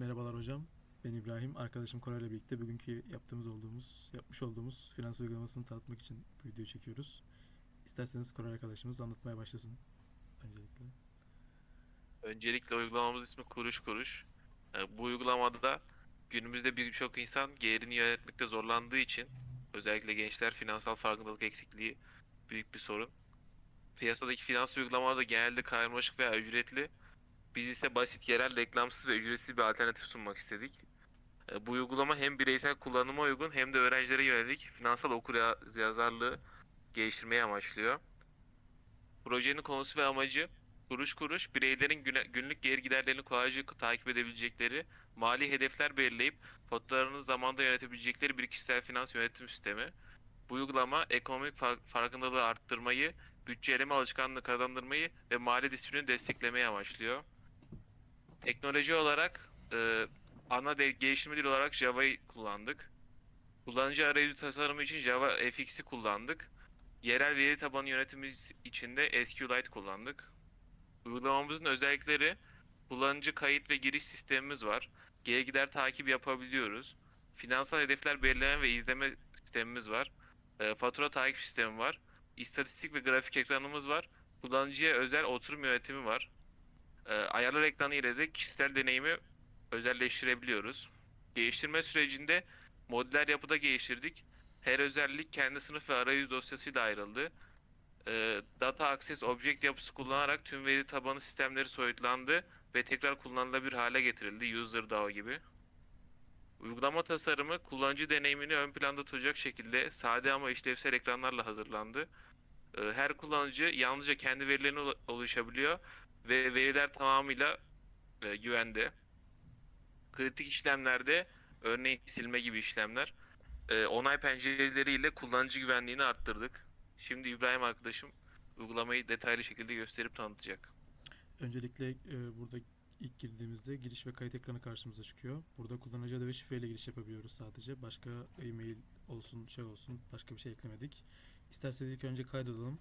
Merhabalar hocam. Ben İbrahim. Arkadaşım Koray ile birlikte bugünkü yaptığımız olduğumuz, yapmış olduğumuz finans uygulamasını tanıtmak için bu videoyu çekiyoruz. İsterseniz Koray arkadaşımız anlatmaya başlasın öncelikle. Öncelikle uygulamamız ismi Kuruş Kuruş. Ee, Bu uygulamada da günümüzde birçok insan gelirini yönetmekte zorlandığı için özellikle gençler finansal farkındalık eksikliği büyük bir sorun. Piyasadaki finans uygulamaları genelde karmaşık veya ücretli. Biz ise basit, yerel, reklamsız ve ücretsiz bir alternatif sunmak istedik. Ee, Bu uygulama hem bireysel kullanıma uygun hem de öğrencilere yönelik finansal okuryazarlığı geliştirmeyi amaçlıyor. Projenin konusu ve amacı kuruş kuruş bireylerin günlük gelir giderlerini kolayca takip edebilecekleri, mali hedefler belirleyip faturalarını zamanda yönetebilecekleri bir kişisel finans yönetim sistemi. Bu uygulama ekonomik fa- farkındalığı arttırmayı, bütçeleme alışkanlığı kazandırmayı ve mali disiplini desteklemeyi amaçlıyor. Teknoloji olarak e, ana de- geliştirme dili olarak Java'yı kullandık. Kullanıcı arayüzü tasarımı için Java FX'i kullandık. Yerel veri tabanı yönetimi için de SQLite kullandık. Uygulamamızın özellikleri kullanıcı kayıt ve giriş sistemimiz var. Gelir gider takip yapabiliyoruz. Finansal hedefler belirleme ve izleme sistemimiz var. E, fatura takip sistemi var. İstatistik ve grafik ekranımız var. Kullanıcıya özel oturum yönetimi var. E, ayarlar ekranı ile de kişisel deneyimi özelleştirebiliyoruz. Geliştirme sürecinde modüler yapıda geliştirdik. Her özellik kendi sınıf ve arayüz dosyasıyla ayrıldı. Ee, Data Access Object yapısı kullanarak tüm veri tabanı sistemleri soyutlandı ve tekrar kullanılabilir hale getirildi User DAO gibi. Uygulama tasarımı kullanıcı deneyimini ön planda tutacak şekilde sade ama işlevsel ekranlarla hazırlandı. Ee, Her kullanıcı yalnızca kendi verilerine ula- ulaşabiliyor ve veriler tamamıyla e, güvende. Kritik işlemlerde örneğin silme gibi işlemler e, onay pencereleriyle kullanıcı güvenliğini arttırdık. Şimdi İbrahim arkadaşım uygulamayı detaylı şekilde gösterip tanıtacak. Öncelikle e, burada ilk girdiğimizde giriş ve kayıt ekranı karşımıza çıkıyor. Burada kullanıcı adı ve şifreyle giriş yapabiliyoruz sadece. Başka e-mail olsun, şey olsun, başka bir şey eklemedik. İsterseniz ilk önce kaydolalım.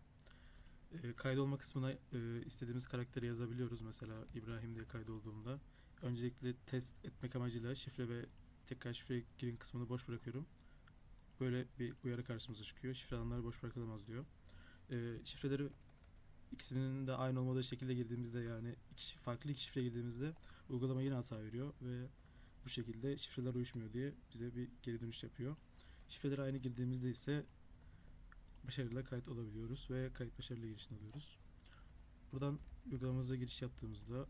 E, kaydolma kısmına e, istediğimiz karakteri yazabiliyoruz. Mesela İbrahim diye kaydolduğumda. Öncelikle test etmek amacıyla şifre ve tekrar şifre girin kısmını boş bırakıyorum. Böyle bir uyarı karşımıza çıkıyor. Şifre alanları boş bırakılamaz diyor. E, şifreleri ikisinin de aynı olmadığı şekilde girdiğimizde yani iki, farklı iki şifre girdiğimizde uygulama yine hata veriyor ve bu şekilde şifreler uyuşmuyor diye bize bir geri dönüş yapıyor. Şifreleri aynı girdiğimizde ise başarıyla kayıt olabiliyoruz ve kayıt başarılı girişini alıyoruz. Buradan uygulamamıza giriş yaptığımızda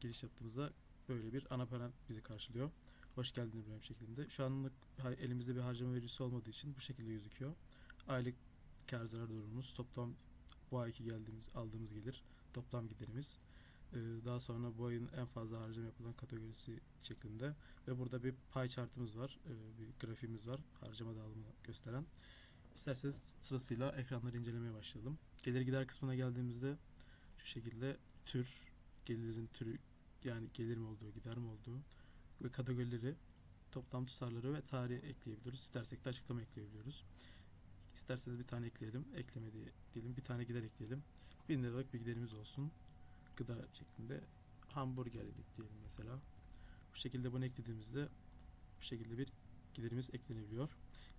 giriş yaptığımızda böyle bir ana panel bizi karşılıyor. Hoş geldin İbrahim şeklinde. Şu anlık elimizde bir harcama verisi olmadığı için bu şekilde gözüküyor. Aylık kar zarar durumumuz, toplam bu ayki geldiğimiz aldığımız gelir, toplam giderimiz. Daha sonra bu ayın en fazla harcama yapılan kategorisi şeklinde ve burada bir pie chartımız var, bir grafiğimiz var harcama dağılımını gösteren. İsterseniz sırasıyla ekranları incelemeye başlayalım. Gelir gider kısmına geldiğimizde şu şekilde tür, gelirin türü yani gelir mi olduğu, gider mi olduğu ve kategorileri, toplam tutarları ve tarihi ekleyebiliyoruz. İstersek de açıklama ekleyebiliyoruz. İsterseniz bir tane ekleyelim. Ekleme diye diyelim. Bir tane gider ekleyelim. 1000 liralık bir giderimiz olsun. Gıda şeklinde hamburger yedik diyelim mesela. Bu şekilde bunu eklediğimizde bu şekilde bir giderimiz eklenebiliyor.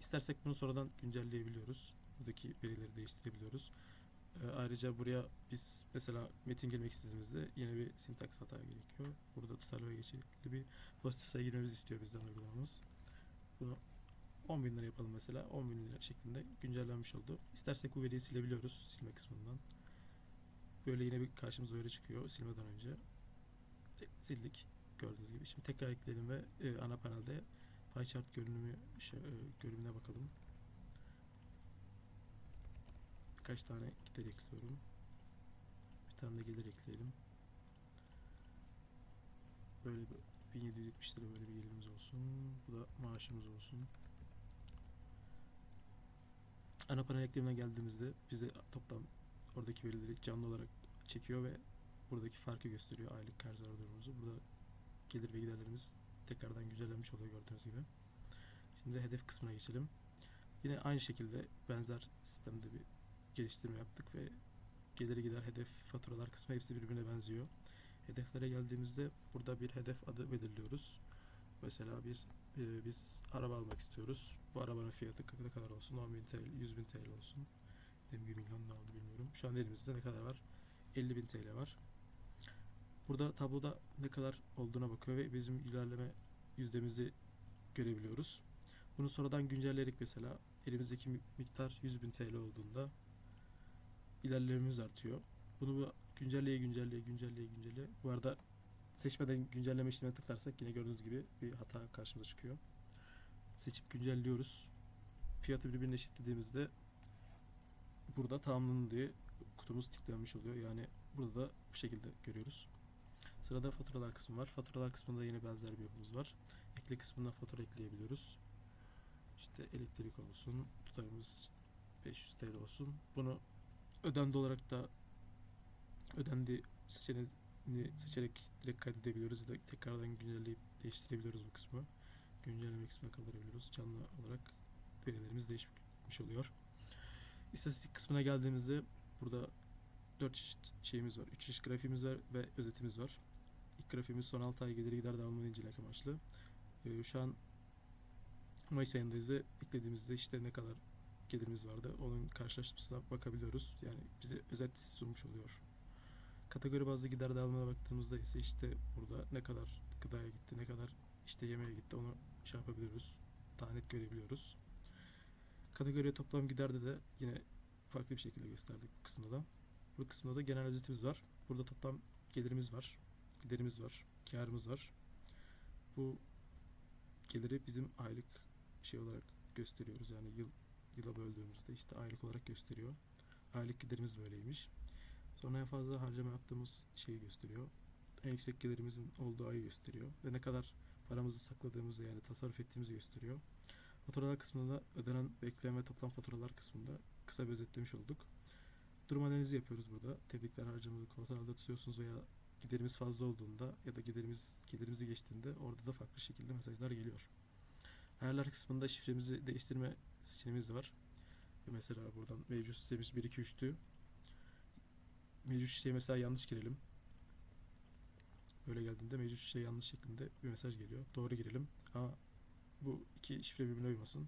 İstersek bunu sonradan güncelleyebiliyoruz. Buradaki verileri değiştirebiliyoruz. Ee, ayrıca buraya biz mesela metin girmek istediğimizde yine bir sintaks hata gerekiyor. Burada tutarlı ve geçerli bir pozitif sayı girmemizi istiyor bizden uygulamamız. Bunu 10 bin lira yapalım mesela. 10 bin lira şeklinde güncellenmiş oldu. İstersek bu veriyi silebiliyoruz silme kısmından. Böyle yine bir karşımıza uyarı çıkıyor silmeden önce. Sildik gördüğünüz gibi. Şimdi tekrar ekleyelim ve e, ana panelde pie chart görünümü şey, e, görünümüne bakalım. Birkaç tane gider ekliyorum. Bir tane de gelir ekleyelim. Böyle bir 1770 lira böyle bir gelirimiz olsun. Bu da maaşımız olsun. Ana panel eklemine geldiğimizde bize toplam oradaki verileri canlı olarak çekiyor ve buradaki farkı gösteriyor aylık kar zarar durumumuzu. Burada gelir ve giderlerimiz tekrardan güncellenmiş oluyor gördüğünüz gibi. Şimdi hedef kısmına geçelim. Yine aynı şekilde benzer sistemde bir geliştirme yaptık ve geliri gider hedef faturalar kısmı hepsi birbirine benziyor. Hedeflere geldiğimizde burada bir hedef adı belirliyoruz. Mesela bir e, biz araba almak istiyoruz. Bu arabanın fiyatı ne kadar olsun? 10.000 TL, 100.000 TL olsun. Demin 1 milyon ne oldu bilmiyorum. Şu an elimizde ne kadar var? 50.000 TL var. Burada tabloda ne kadar olduğuna bakıyor ve bizim ilerleme yüzdemizi görebiliyoruz. Bunu sonradan güncelleyerek mesela elimizdeki mi- miktar 100.000 TL olduğunda ilerlememiz artıyor. Bunu bu güncelleye güncelleye güncelleye güncelleye. Bu arada seçmeden güncelleme işlemine tıklarsak yine gördüğünüz gibi bir hata karşımıza çıkıyor. Seçip güncelliyoruz. Fiyatı birbirine eşitlediğimizde burada tamamlandı diye kutumuz tıklanmış oluyor. Yani burada da bu şekilde görüyoruz. Sırada faturalar kısmı var. Faturalar kısmında yine benzer bir yapımız var. Ekle kısmına fatura ekleyebiliyoruz. İşte elektrik olsun, tutarımız 500 TL olsun. Bunu ödendi olarak da ödendi seçeneğini seçerek direkt kaydedebiliyoruz ya da tekrardan güncelleyip değiştirebiliyoruz bu kısmı. Güncelleme kısmına kaldırabiliyoruz. Canlı olarak verilerimiz değişmiş oluyor. İstatistik kısmına geldiğimizde burada 4 çeşit şeyimiz var. 3 çeşit grafiğimiz var ve özetimiz var. İlk grafiğimiz son 6 ay geliri gider dağılımını incelemek amaçlı. Ee, şu an Mayıs ayındayız ve eklediğimizde işte ne kadar gelirimiz vardı. Onun karşılaştırmasına bakabiliyoruz. Yani bize özet sunmuş oluyor. Kategori bazlı gider dağılımına baktığımızda ise işte burada ne kadar gıdaya gitti, ne kadar işte yemeğe gitti onu şey yapabiliyoruz. Daha net görebiliyoruz. Kategoriye toplam giderde de yine farklı bir şekilde gösterdik bu kısımda da. Bu kısımda da genel özetimiz var. Burada toplam gelirimiz var, giderimiz var, karımız var. Bu geliri bizim aylık şey olarak gösteriyoruz. Yani yıl yıla böldüğümüzde işte aylık olarak gösteriyor. Aylık giderimiz böyleymiş. Sonra en fazla harcama yaptığımız şeyi gösteriyor. En yüksek gelirimizin olduğu ayı gösteriyor. Ve ne kadar paramızı sakladığımızı yani tasarruf ettiğimizi gösteriyor. Faturalar kısmında da ödenen bekleyen ve toplam faturalar kısmında kısa bir özetlemiş olduk. Durum analizi yapıyoruz burada. Tebrikler harcamamızı kontrolde tutuyorsunuz veya giderimiz fazla olduğunda ya da giderimiz gelirimizi geçtiğinde orada da farklı şekilde mesajlar geliyor. Ayarlar kısmında şifremizi değiştirme seçeneğimiz de var. Ve mesela buradan mevcut sitemiz 1 2 3'tü. Mevcut şifreyi mesela yanlış girelim. Böyle geldiğinde mevcut şifre yanlış şeklinde bir mesaj geliyor. Doğru girelim. Ama bu iki şifre birbirine uymasın.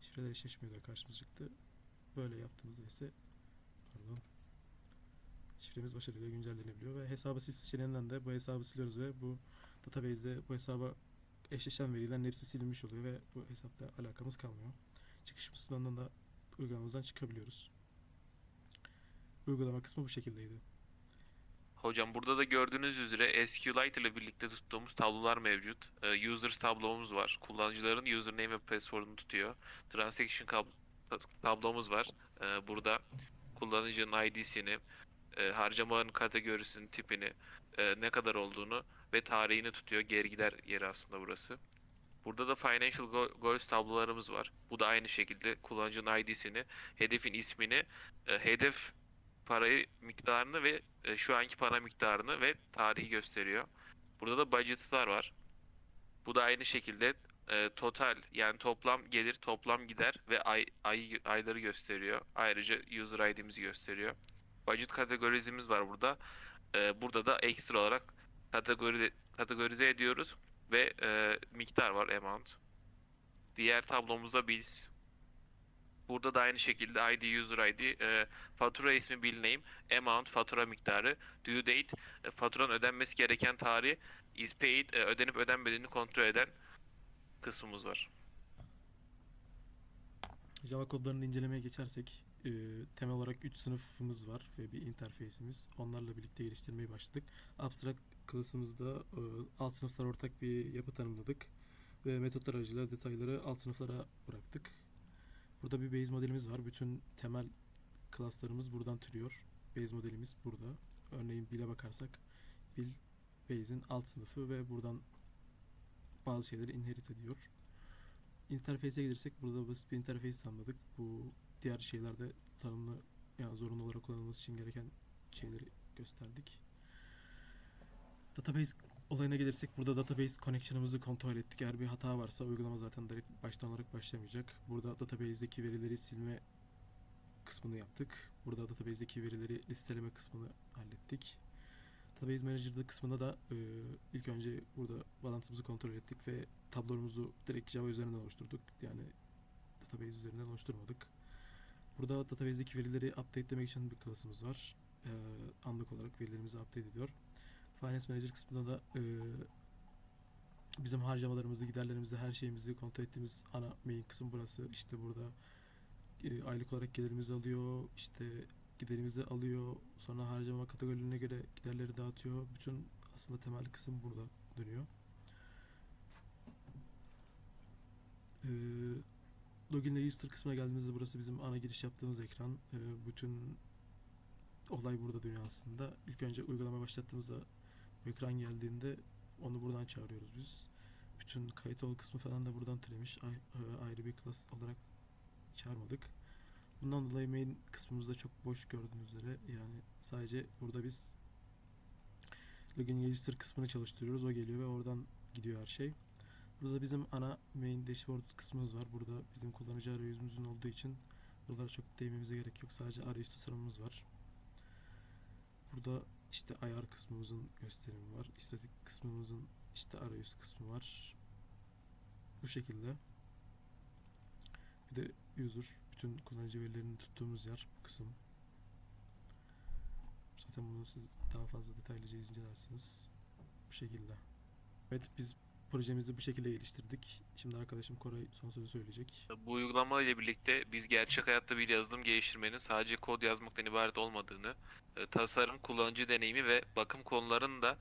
Şifreler eşleşmiyor da karşımıza çıktı. Böyle yaptığımızda ise pardon şifremiz başarıyla güncellenebiliyor ve hesabı sil seçeneğinden de bu hesabı siliyoruz ve bu database'de bu hesaba eşleşen verilerin hepsi silinmiş oluyor ve bu hesapla alakamız kalmıyor. Çıkış kısmından da uygulamamızdan çıkabiliyoruz. Uygulama kısmı bu şekildeydi. Hocam burada da gördüğünüz üzere SQLite ile birlikte tuttuğumuz tablolar mevcut. Ee, users tablomuz var. Kullanıcıların username ve password'unu tutuyor. Transaction tablomuz var. Ee, burada kullanıcının ID'sini, e, harcamaların kategorisinin tipini, e, ne kadar olduğunu ve tarihini tutuyor. Geri gider yeri aslında burası. Burada da financial go- goals tablolarımız var. Bu da aynı şekilde kullanıcının ID'sini, hedefin ismini, e, hedef parayı miktarını ve e, şu anki para miktarını ve tarihi gösteriyor. Burada da budgetlar var. Bu da aynı şekilde e, total yani toplam gelir, toplam gider ve ay, ay ayları gösteriyor. Ayrıca user ID'mizi gösteriyor. Budget kategorizimiz var burada. E, burada da ekstra olarak kategori kategorize ediyoruz ve e, miktar var amount. Diğer tablomuzda bills. Burada da aynı şekilde ID, user ID, e, fatura ismi, bill name, amount, fatura miktarı, due date, e, faturanın ödenmesi gereken tarih, is paid, e, ödenip ödenmediğini kontrol eden kısmımız var. Java kodlarını incelemeye geçersek e, temel olarak 3 sınıfımız var ve bir interface'imiz. Onlarla birlikte geliştirmeye başladık. Abstract klasımızda e, alt sınıflara ortak bir yapı tanımladık ve metotlar aracılığıyla detayları alt sınıflara bıraktık. Burada bir base modelimiz var. Bütün temel klaslarımız buradan türüyor. Base modelimiz burada. Örneğin bill'e bakarsak bill base'in alt sınıfı ve buradan bazı şeyleri inherit ediyor. Interface'e gelirsek burada basit bir interface tanımladık. Bu diğer şeylerde tanımlı yani zorunlu olarak kullanılması için gereken şeyleri gösterdik. Database olayına gelirsek burada database connection'ımızı kontrol ettik. Eğer bir hata varsa uygulama zaten direkt baştan olarak başlamayacak. Burada database'deki verileri silme kısmını yaptık. Burada database'deki verileri listeleme kısmını hallettik. Database Manager'da kısmında da e, ilk önce burada bağlantımızı kontrol ettik ve tablomuzu direkt Java üzerinden oluşturduk. Yani database üzerinden oluşturmadık. Burada database'deki verileri update'lemek için bir klasımız var. E, anlık olarak verilerimizi update ediyor. Finance Manager kısmında da e, bizim harcamalarımızı, giderlerimizi, her şeyimizi kontrol ettiğimiz ana main kısım burası. İşte burada e, aylık olarak gelirimizi alıyor, işte giderimizi alıyor, sonra harcama kategorilerine göre giderleri dağıtıyor. Bütün aslında temel kısım burada dönüyor. Ee, login register kısmına geldiğimizde burası bizim ana giriş yaptığımız ekran. Ee, bütün olay burada dönüyor aslında. İlk önce uygulama başlattığımızda ekran geldiğinde onu buradan çağırıyoruz biz. Bütün kayıt ol kısmı falan da buradan türemiş. E, ayrı bir klas olarak çağırmadık. Bundan dolayı main kısmımızda çok boş gördüğünüz üzere yani sadece burada biz login register kısmını çalıştırıyoruz. O geliyor ve oradan gidiyor her şey. Burada bizim ana main dashboard kısmımız var. Burada bizim kullanıcı arayüzümüzün olduğu için buralara çok değmemize gerek yok. Sadece arayüz tasarımımız var. Burada işte ayar kısmımızın gösterimi var. İstatik kısmımızın işte arayüz kısmı var. Bu şekilde. Bir de user bütün kullanıcı verilerini tuttuğumuz yer bu kısım. Zaten bunu siz daha fazla detaylıca incelersiniz. Bu şekilde. Evet biz projemizi bu şekilde geliştirdik. Şimdi arkadaşım Koray son sözü söyleyecek. Bu uygulama ile birlikte biz gerçek hayatta bir yazılım geliştirmenin sadece kod yazmaktan ibaret olmadığını, e, tasarım, kullanıcı deneyimi ve bakım konularının da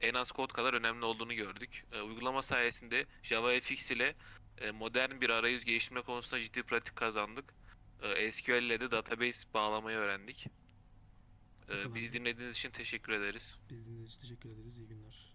en az kod kadar önemli olduğunu gördük. E, Uygulama sayesinde JavaFX ile e, modern bir arayüz geliştirme konusunda ciddi pratik kazandık. SQL ile de database bağlamayı öğrendik. Bizi dinlediğiniz için teşekkür ederiz. Biz dinlediğiniz için teşekkür ederiz. İyi günler.